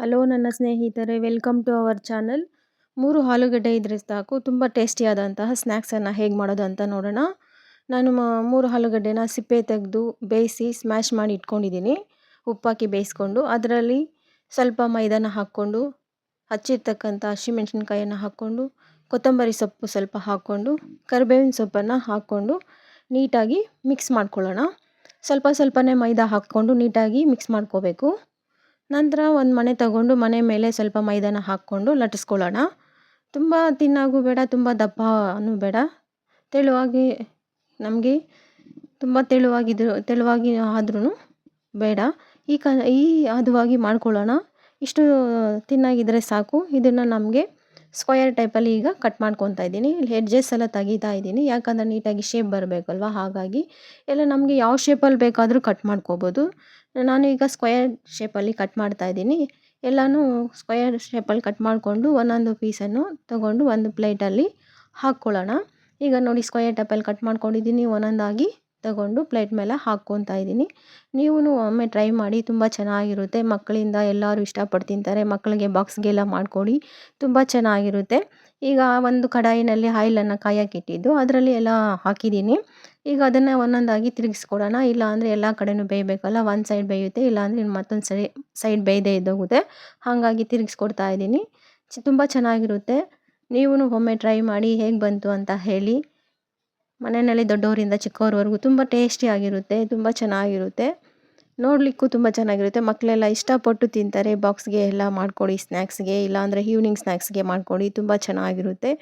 Hello ನನ್ನ ಸ್ನೇಹಿತರೆ welcome to our channel ಮೂರು ಆಲೂಗಡ್ಡೆ ಇದ್ರೆ ಸಾಕು, ತುಂಬ ಟೇಸ್ಟಿಯಾದಂತಹ ಸ್ನ್ಯಾಕ್ಸನ್ನು ಹೇಗೆ ಮಾಡೋದು ಅಂತ ನೋಡೋಣ. ನಾನು ಮೂರು ಆಲೂಗಡ್ಡೆನ ಸಿಪ್ಪೆ ತೆಗೆದು ಬೇಯಿಸಿ ಸ್ಮ್ಯಾಶ್ ಮಾಡಿ ಇಟ್ಕೊಂಡಿದ್ದೀನಿ. ಉಪ್ಪಾಕಿ ಬೇಯಿಸ್ಕೊಂಡು, ಅದರಲ್ಲಿ ಸ್ವಲ್ಪ ಮೈದಾನ ಹಾಕ್ಕೊಂಡು, ಹಚ್ಚಿರ್ತಕ್ಕಂಥ ಹಸಿಮೆಣ್ಸಿನ್ಕಾಯನ್ನು ಹಾಕ್ಕೊಂಡು, ಕೊತ್ತಂಬರಿ ಸೊಪ್ಪು ಸ್ವಲ್ಪ ಹಾಕ್ಕೊಂಡು, ಕರಿಬೇವಿನ ಸೊಪ್ಪನ್ನು ಹಾಕ್ಕೊಂಡು ನೀಟಾಗಿ ಮಿಕ್ಸ್ ಮಾಡ್ಕೊಳ್ಳೋಣ. ಸ್ವಲ್ಪ ಸ್ವಲ್ಪನೇ ಮೈದಾ ಹಾಕ್ಕೊಂಡು ನೀಟಾಗಿ ಮಿಕ್ಸ್ ಮಾಡ್ಕೋಬೇಕು. ನಂತರ ಒಂದು ಮನೆ ತಗೊಂಡು ಮನೆ ಮೇಲೆ ಸ್ವಲ್ಪ ಮೈದಾನ ಹಾಕ್ಕೊಂಡು ಲಟ್ಟಿಸ್ಕೊಳ್ಳೋಣ. ತುಂಬ ತಿನ್ನಾಗೂ ಬೇಡ, ತುಂಬ ದಪ್ಪನೂ ಬೇಡ. ತೆಳುವಾಗಿ ನಮಗೆ ತುಂಬ ತೆಳುವಾಗಿದ್ರು ತೆಳುವಾಗಿ ಆದ್ರೂ ಬೇಡ. ಈ ಕ, ಈ ಹದವಾಗಿ ಮಾಡ್ಕೊಳ್ಳೋಣ. ಇಷ್ಟು ತಿನ್ನಾಗಿದ್ದರೆ ಸಾಕು. ಇದನ್ನು ನಮಗೆ ಸ್ಕ್ವಯರ್ ಟೈಪಲ್ಲಿ ಈಗ ಕಟ್ ಮಾಡ್ಕೊತಾ ಇದ್ದೀನಿ. ಇಲ್ಲಿ ಹೆಡ್ಜಸ್ ಎಲ್ಲ ತೆಗಿತಾ ಇದ್ದೀನಿ. ಯಾಕಂದರೆ ನೀಟಾಗಿ ಶೇಪ್ ಬರಬೇಕಲ್ವ? ಹಾಗಾಗಿ ಎಲ್ಲ ನಮಗೆ ಯಾವ ಶೇಪಲ್ಲಿ ಬೇಕಾದರೂ ಕಟ್ ಮಾಡ್ಕೋಬೋದು. ನಾನು ಈಗ ಸ್ಕ್ವಯರ್ ಶೇಪಲ್ಲಿ ಕಟ್ ಮಾಡ್ತಾ ಇದ್ದೀನಿ. ಎಲ್ಲನೂ ಸ್ಕ್ವಯರ್ ಶೇಪಲ್ಲಿ ಕಟ್ ಮಾಡಿಕೊಂಡು ಒಂದೊಂದು ಪೀಸನ್ನು ತೊಗೊಂಡು ಒಂದು ಪ್ಲೇಟಲ್ಲಿ ಹಾಕ್ಕೊಳ್ಳೋಣ. ಈಗ ನೋಡಿ ಸ್ಕ್ವಯರ್ ಟೈಪಲ್ಲಿ ಕಟ್ ಮಾಡ್ಕೊಂಡಿದ್ದೀನಿ ಒಂದೊಂದಾಗಿ. ತಗೊಂಡು ಪ್ಲೇಟ್ ಮೇಲೆ ಹಾಕ್ಕೊತಾ ಇದ್ದೀನಿ. ನೀವು ಒಮ್ಮೆ ಟ್ರೈ ಮಾಡಿ, ತುಂಬ ಚೆನ್ನಾಗಿರುತ್ತೆ. ಮಕ್ಕಳಿಂದ ಎಲ್ಲರೂ ಇಷ್ಟಪಟ್ಟು ತಿಂತಾರೆ ಮಕ್ಕಳಿಗೆ ಬಾಕ್ಸ್ಗೆಲ್ಲ ಮಾಡಿಕೊಡಿ ತುಂಬ ಚೆನ್ನಾಗಿರುತ್ತೆ. ಈಗ ಒಂದು ಕಡಾಯಿನಲ್ಲಿ ಆಯಿಲನ್ನು ಕಾಯಕ್ಕಿಟ್ಟಿದ್ದು ಅದರಲ್ಲಿ ಎಲ್ಲ ಹಾಕಿದ್ದೀನಿ. ಈಗ ಅದನ್ನು ಒಂದೊಂದಾಗಿ ತಿರುಗಿಸ್ಕೊಡೋಣ. ಇಲ್ಲ ಅಂದರೆ ಎಲ್ಲ ಕಡೆಯೂ ಬೇಯಬೇಕಲ್ಲ, ಒಂದು ಸೈಡ್ ಬೇಯುತ್ತೆ, ಇಲ್ಲ ಅಂದರೆ ಇನ್ನು ಮತ್ತೊಂದು ಸರಿ, ಸೈಡ್ ಬೇಯದೇ ಇದ್ದೋಗುತ್ತೆ. ಹಾಗಾಗಿ ತಿರುಗಿಸ್ಕೊಡ್ತಾ ಇದ್ದೀನಿ. ತುಂಬ ಚೆನ್ನಾಗಿರುತ್ತೆ. ನೀವು ಒಮ್ಮೆ ಟ್ರೈ ಮಾಡಿ ಹೇಗೆ ಬಂತು ಅಂತ ಹೇಳಿ. ಮನೆಯಲ್ಲಿ ದೊಡ್ಡವರಿಂದ ಚಿಕ್ಕವ್ರವರೆಗೂ ತುಂಬ ಟೇಸ್ಟಿಯಾಗಿರುತ್ತೆ ತುಂಬ ಚೆನ್ನಾಗಿರುತ್ತೆ. ನೋಡಲಿಕ್ಕೂ ತುಂಬ ಚೆನ್ನಾಗಿರುತ್ತೆ. ಮಕ್ಕಳೆಲ್ಲ ಇಷ್ಟಪಟ್ಟು ತಿಂತಾರೆ. ಬಾಕ್ಸ್ಗೆ ಎಲ್ಲ ಮಾಡಿಕೊಡಿ ಸ್ನ್ಯಾಕ್ಸ್ಗೆ ಇಲ್ಲಾಂದರೆ ಈವ್ನಿಂಗ್ ಸ್ನ್ಯಾಕ್ಸ್ಗೆ ಮಾಡಿಕೊಡಿ, ತುಂಬ ಚೆನ್ನಾಗಿರುತ್ತೆ.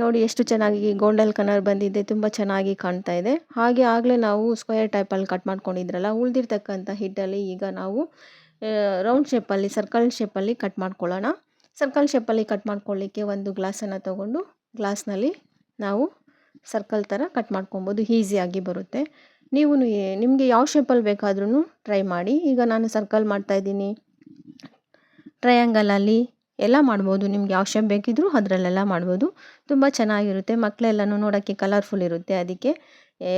ನೋಡಿ ಎಷ್ಟು ಚೆನ್ನಾಗಿ ಗೋಲ್ಡಲ್ ಕಲರ್ ಬಂದಿದೆ, ತುಂಬ ಚೆನ್ನಾಗಿ ಕಾಣ್ತಾ ಇದೆ. ಹಾಗೆ ಆಗಲೇ ನಾವು ಸ್ಕ್ವೇರ್ ಟೈಪಲ್ಲಿ ಕಟ್ ಮಾಡ್ಕೊಂಡಿದ್ರಲ್ಲ, ಉಳಿದಿರ್ತಕ್ಕಂಥ ಹಿಟ್ಟಲ್ಲಿ ಈಗ ನಾವು ರೌಂಡ್ ಶೇಪಲ್ಲಿ ಸರ್ಕಲ್ ಶೇಪಲ್ಲಿ ಕಟ್ ಮಾಡ್ಕೊಳ್ಳೋಣ. ಸರ್ಕಲ್ ಶೇಪಲ್ಲಿ ಕಟ್ ಮಾಡ್ಕೊಳ್ಳಿಕ್ಕೆ ಒಂದು ಗ್ಲಾಸನ್ನು ತೊಗೊಂಡು ಗ್ಲಾಸ್ನಲ್ಲಿ ನಾವು ಸರ್ಕಲ್ ಥರ ಕಟ್ ಮಾಡ್ಕೊಬೋದು ಈಸಿಯಾಗಿ ಬರುತ್ತೆ. ನೀವು ನಿಮಗೆ ಯಾವ ಶೇಪಲ್ಲಿ ಬೇಕಾದ್ರೂ ಟ್ರೈ ಮಾಡಿ. ಈಗ ನಾನು ಸರ್ಕಲ್ ಮಾಡ್ತಾಯಿದ್ದೀನಿ ಟ್ರಯಾಂಗಲಲ್ಲಿ ಎಲ್ಲ ಮಾಡ್ಬೋದು. ನಿಮ್ಗೆ ಯಾವ ಶೇಪ್ ಬೇಕಿದ್ರೂ ಅದರಲ್ಲೆಲ್ಲ ಮಾಡ್ಬೋದು. ತುಂಬ ಚೆನ್ನಾಗಿರುತ್ತೆ. ಮಕ್ಕಳೆಲ್ಲನೂ ನೋಡೋಕ್ಕೆ ಕಲರ್ಫುಲ್ ಇರುತ್ತೆ ಅದಕ್ಕೆ.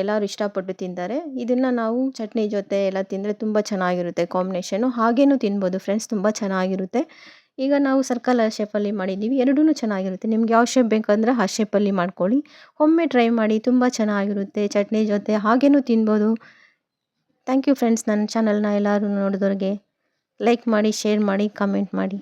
ಎಲ್ಲರೂ ಇಷ್ಟಪಟ್ಟು ತಿಂತಾರೆ. ಇದನ್ನು ನಾವು ಚಟ್ನಿ ಜೊತೆ ಎಲ್ಲ ತಿಂದರೆ ತುಂಬ ಚೆನ್ನಾಗಿರುತ್ತೆ ಕಾಂಬಿನೇಷನು. ಹಾಗೇನೂ ತಿನ್ಬೋದು. ಫ್ರೆಂಡ್ಸ್ ತುಂಬ ಚೆನ್ನಾಗಿರುತ್ತೆ. ಈಗ ನಾವು ಸರ್ಕಲ್ ಶೇಪಲ್ಲಿ ಮಾಡಿದ್ದೀವಿ. ಎರಡೂ ಚೆನ್ನಾಗಿರುತ್ತೆ. ನಿಮ್ಗೆ ಯಾವ ಶೇಪ್ ಬೇಕಂದ್ರೆ ಆ ಶೇಪಲ್ಲಿ ಮಾಡ್ಕೊಳ್ಳಿ. ಒಮ್ಮೆ ಟ್ರೈ ಮಾಡಿ ತುಂಬ ಚೆನ್ನಾಗಿರುತ್ತೆ. ಚಟ್ನಿ ಜೊತೆ ಹಾಗೇನೂ ತಿನ್ಬೋದು. ಥ್ಯಾಂಕ್ ಯು ಫ್ರೆಂಡ್ಸ್ ನನ್ನ ಚಾನಲ್ನ ಎಲ್ಲರೂ ನೋಡಿದವ್ರಿಗೆ ಲೈಕ್ ಮಾಡಿ ಶೇರ್ ಮಾಡಿ ಕಮೆಂಟ್ ಮಾಡಿ.